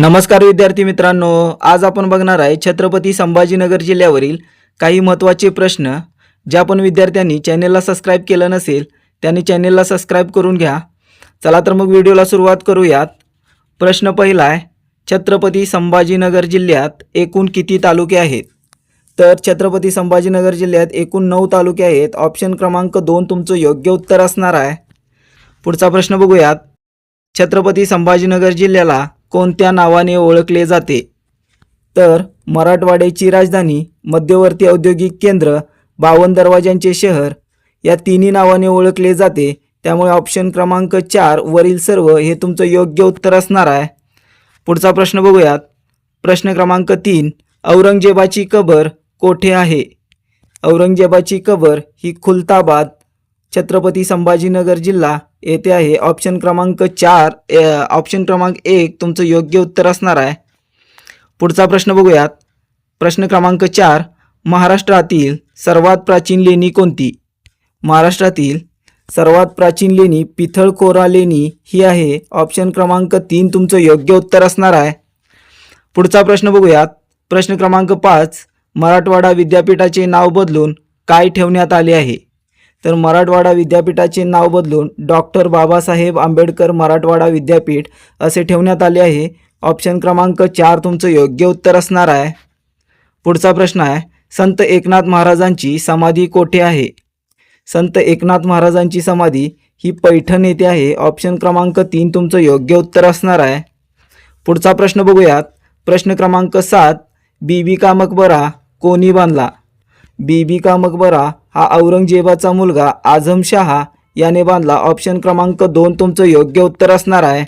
नमस्कार विद्यार्थी मित्रांनो आज आपण बघणार आहे छत्रपती संभाजीनगर जिल्ह्यावरील काही महत्त्वाचे प्रश्न ज्या पण विद्यार्थ्यांनी चॅनेलला सबस्क्राईब केलं नसेल त्यांनी चॅनेलला सबस्क्राईब करून घ्या. चला तर मग व्हिडिओला सुरुवात करूयात. प्रश्न पहिला आहे छत्रपती संभाजीनगर जिल्ह्यात एकूण किती तालुके आहेत? तर छत्रपती संभाजीनगर जिल्ह्यात एकूण नऊ तालुके आहेत. ऑप्शन क्रमांक दोन तुमचं योग्य उत्तर असणार आहे. पुढचा प्रश्न बघूयात. छत्रपती संभाजीनगर जिल्ह्याला कोणत्या नावाने ओळखले जाते? तर मराठवाड्याची राजधानी मध्यवर्ती औद्योगिक केंद्र बावन दरवाज्यांचे शहर या तिन्ही नावाने ओळखले जाते. त्यामुळे ऑप्शन क्रमांक चार वरील सर्व हे तुमचं योग्य उत्तर असणार आहे. पुढचा प्रश्न बघूयात. प्रश्न क्रमांक तीन औरंगजेबाची कबर कोठे आहे? औरंगजेबाची कबर ही खुलताबाद छत्रपती संभाजीनगर जिल्हा येथे आहे. ऑप्शन क्रमांक चार ऑप्शन क्रमांक एक तुमचं योग्य उत्तर असणार आहे. पुढचा प्रश्न बघूयात. प्रश्न क्रमांक चार महाराष्ट्रातील सर्वात प्राचीन लेणी कोणती? महाराष्ट्रातील सर्वात प्राचीन लेणी पिथळखोरा लेणी ही आहे. ऑप्शन क्रमांक तीन तुमचं योग्य उत्तर असणार आहे. पुढचा प्रश्न बघूयात. प्रश्न क्रमांक पाच मराठवाडा विद्यापीठाचे नाव बदलून काय ठेवण्यात आले आहे? तर मराठवाडा विद्यापीठाचे नाव बदलून डॉक्टर बाबासाहेब आंबेडकर मराठवाडा विद्यापीठ असे ठेवण्यात आले आहे. ऑप्शन क्रमांक चार तुमचं योग्य उत्तर असणार आहे. पुढचा प्रश्न आहे. संत एकनाथ महाराजांची समाधी कोठे आहे? संत एकनाथ महाराजांची समाधी ही पैठण येथे आहे. ऑप्शन क्रमांक तीन तुमचं योग्य उत्तर असणार आहे. पुढचा प्रश्न बघूयात. प्रश्न क्रमांक सात. बीबी का मकबरा कोणी बांधला? बीबी का मकबरा हा औरंगजेबाचा मुलगा आझम शहा याने बांधला ऑप्शन क्रमांक दोन तुमचं योग्य उत्तर असणार आहे.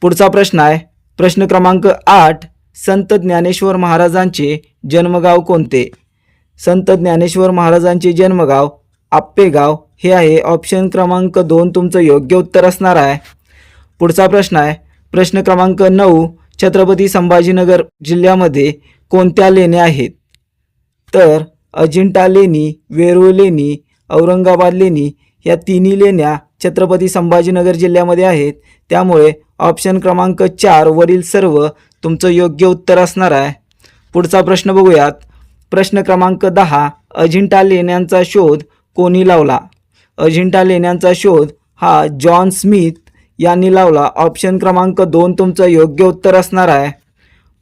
पुढचा प्रश्न आहे. प्रश्न क्रमांक आठ संत ज्ञानेश्वर महाराजांचे जन्मगाव कोणते? संत ज्ञानेश्वर महाराजांचे जन्मगाव आप्पेगाव हे आहे. ऑप्शन क्रमांक दोन तुमचं योग्य उत्तर असणार आहे. पुढचा प्रश्न आहे. प्रश्न क्रमांक नऊ छत्रपती संभाजीनगर जिल्ह्यामध्ये कोणत्या लेण्या आहेत? तर अजिंठा लेणी वेरूळ लेणी औरंगाबाद लेणी या तिन्ही लेण्या छत्रपती संभाजीनगर जिल्ह्यामध्ये आहेत. त्यामुळे ऑप्शन क्रमांक चार वरील सर्व तुमचं योग्य उत्तर असणार आहे. पुढचा प्रश्न बघूयात. प्रश्न क्रमांक दहा अजिंठा लेण्यांचा शोध कोणी लावला? अजिंठा लेण्यांचा शोध हा जॉन स्मिथ यांनी लावला. ऑप्शन क्रमांक दोन तुमचं योग्य उत्तर असणार आहे.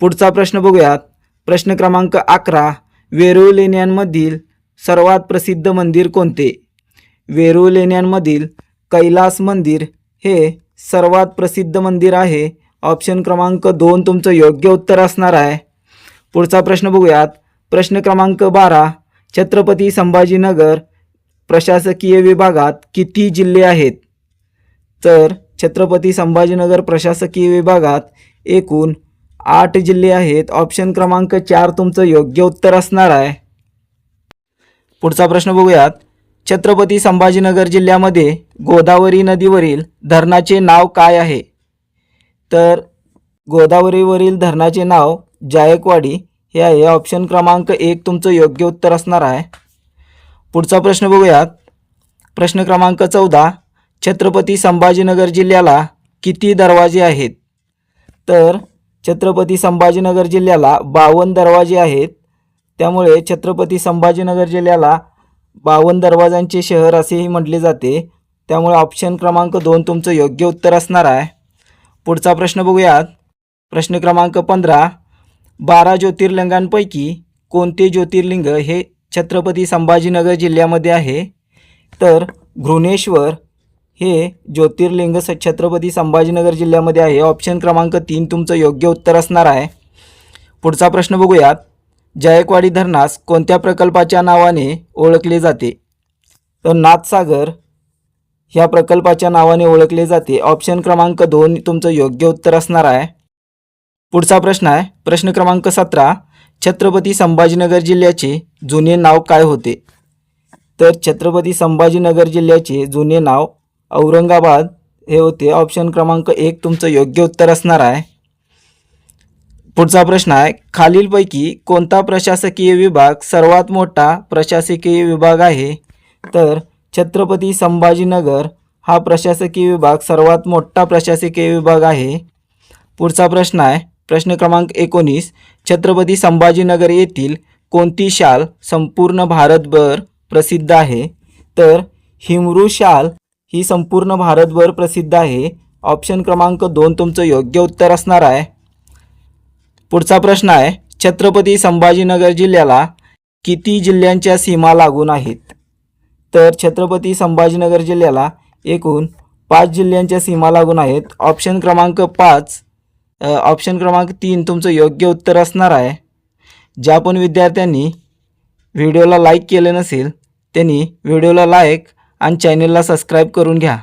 पुढचा प्रश्न बघूयात. प्रश्न क्रमांक अकरा वेरूळ लेण्यांमधील सर्वात प्रसिद्ध मंदिर कोणते? वेरूळ लेण्यांमधील कैलास मंदिर हे सर्वात प्रसिद्ध मंदिर आहे. ऑप्शन क्रमांक दोन तुमचं योग्य उत्तर असणार आहे. पुढचा प्रश्न बघूयात. प्रश्न क्रमांक बारा छत्रपती संभाजीनगर प्रशासकीय विभागात किती जिल्हे आहेत? तर छत्रपती संभाजीनगर प्रशासकीय विभागात एकूण आठ जिल्हे आहेत. ऑप्शन क्रमांक चार तुमचं योग्य उत्तर असणार आहे. पुढचा प्रश्न बघूयात. छत्रपती संभाजीनगर जिल्ह्यामध्ये गोदावरी नदीवरील धरणाचे नाव काय आहे? तर गोदावरीवरील धरणाचे नाव जायकवाडी. हे आहे. ऑप्शन क्रमांक एक तुमचं योग्य उत्तर असणार आहे. पुढचा प्रश्न बघूयात. प्रश्न क्रमांक चौदा. छत्रपती संभाजीनगर जिल्ह्याला किती दरवाजे आहेत? तर छत्रपती संभाजीनगर जिल्ह्याला बावन्न दरवाजे आहेत. त्यामुळे छत्रपती संभाजीनगर जिल्ह्याला बावन्न दरवाजांचे शहर असेही म्हटले जाते. त्यामुळे ऑप्शन क्रमांक दोन तुमचं योग्य उत्तर असणार आहे. पुढचा प्रश्न बघूयात. प्रश्न क्रमांक पंधरा. बारा ज्योतिर्लिंगांपैकी कोणते ज्योतिर्लिंग हे छत्रपती संभाजीनगर जिल्ह्यामध्ये आहे? तर घृणेश्वर हे ज्योतिर्लिंग स छत्रपती संभाजीनगर जिल्ह्यामध्ये आहे. ऑप्शन क्रमांक तीन तुमचं योग्य उत्तर असणार आहे. पुढचा प्रश्न बघूयात. जायकवाडी धरणास कोणत्या प्रकल्पाच्या नावाने ओळखले जाते? तर नाथसागर ह्या प्रकल्पाच्या नावाने ओळखले जाते. ऑप्शन क्रमांक दोन तुमचं योग्य उत्तर असणार आहे. पुढचा प्रश्न आहे. प्रश्न क्रमांक सतरा. छत्रपती संभाजीनगर जिल्ह्याचे जुने नाव काय होते? तर छत्रपती संभाजीनगर जिल्ह्याचे जुने नाव औरंगाबाद हे होते ऑप्शन क्रमांक एक तुमचं योग्य उत्तर असणार आहे. पुढचा प्रश्न आहे खालीलपैकी कोणता प्रशासकीय विभाग सर्वात मोठा प्रशासकीय विभाग आहे? तर छत्रपती संभाजीनगर हा प्रशासकीय विभाग सर्वात मोठा प्रशासकीय विभाग आहे. पुढचा प्रश्न आहे प्रश्न क्रमांक एकोणीस छत्रपती संभाजीनगर येथील कोणती शाल संपूर्ण भारतभर प्रसिद्ध आहे? तर हिमरू शाल ही संपूर्ण भारतभर प्रसिद्ध आहे. ऑप्शन क्रमांक दोन तुमचं योग्य उत्तर असणार आहे. पुढचा प्रश्न आहे छत्रपती संभाजीनगर जिल्ह्याला किती जिल्ह्यांच्या सीमा लागून आहेत? तर छत्रपती संभाजीनगर जिल्ह्याला एकूण पाच जिल्ह्यांच्या सीमा लागून आहेत. ऑप्शन क्रमांक पाच ऑप्शन क्रमांक तीन तुमचं योग्य उत्तर असणार आहे. ज्या पण विद्यार्थ्यांनी व्हिडिओला लाईक केले नसेल त्यांनी व्हिडिओला लाईक आणि चॅनेलला सबस्क्राईब करून घ्या.